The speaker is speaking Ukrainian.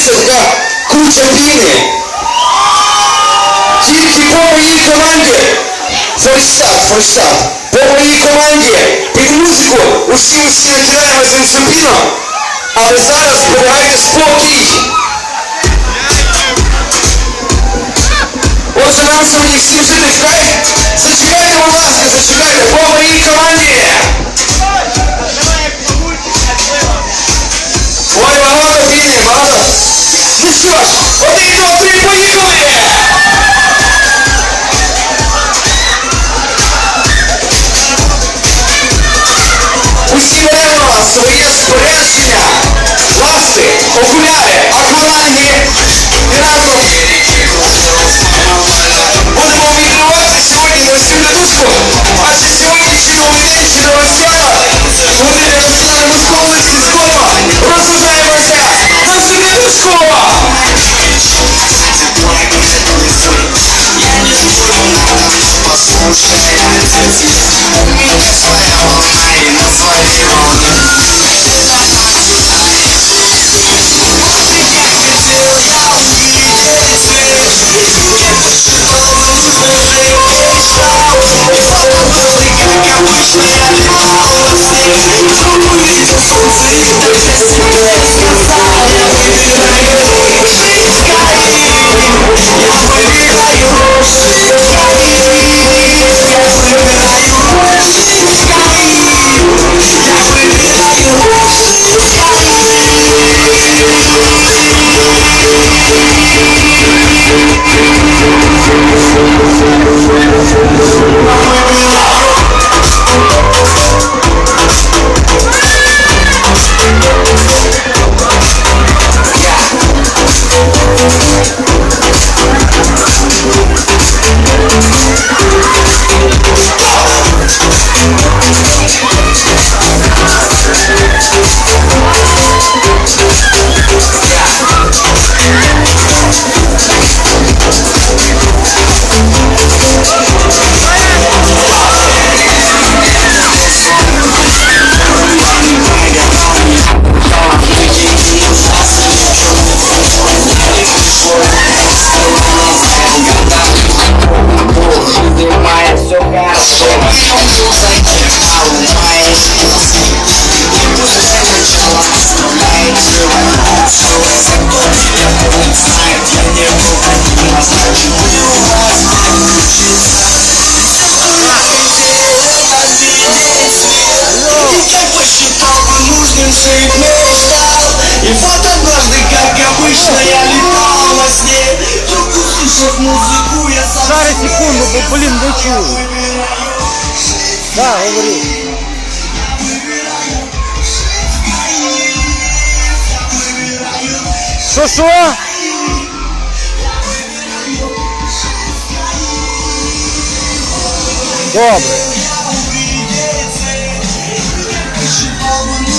така куча піни. Тільки по моїй команді фальстарт, фальстарт. По моїй команді під музику усі усі натираємося на цю піну, але зараз зберігайте спокій. Отже, нам сьогодні всім жити чекайте. Зачекайте, будь ласка, зачекайте по моїй команді. Один, два! Усі беремо своє спорядження, ласти, окуляри, Don't believe in something that is bad. ночной свет перестал И вот однажды, как обычно, я летал во сне Вдруг услышав музыку, я сам Шары секунду, ну, блин, вы чего? Да, говори. Что-что? Добрый.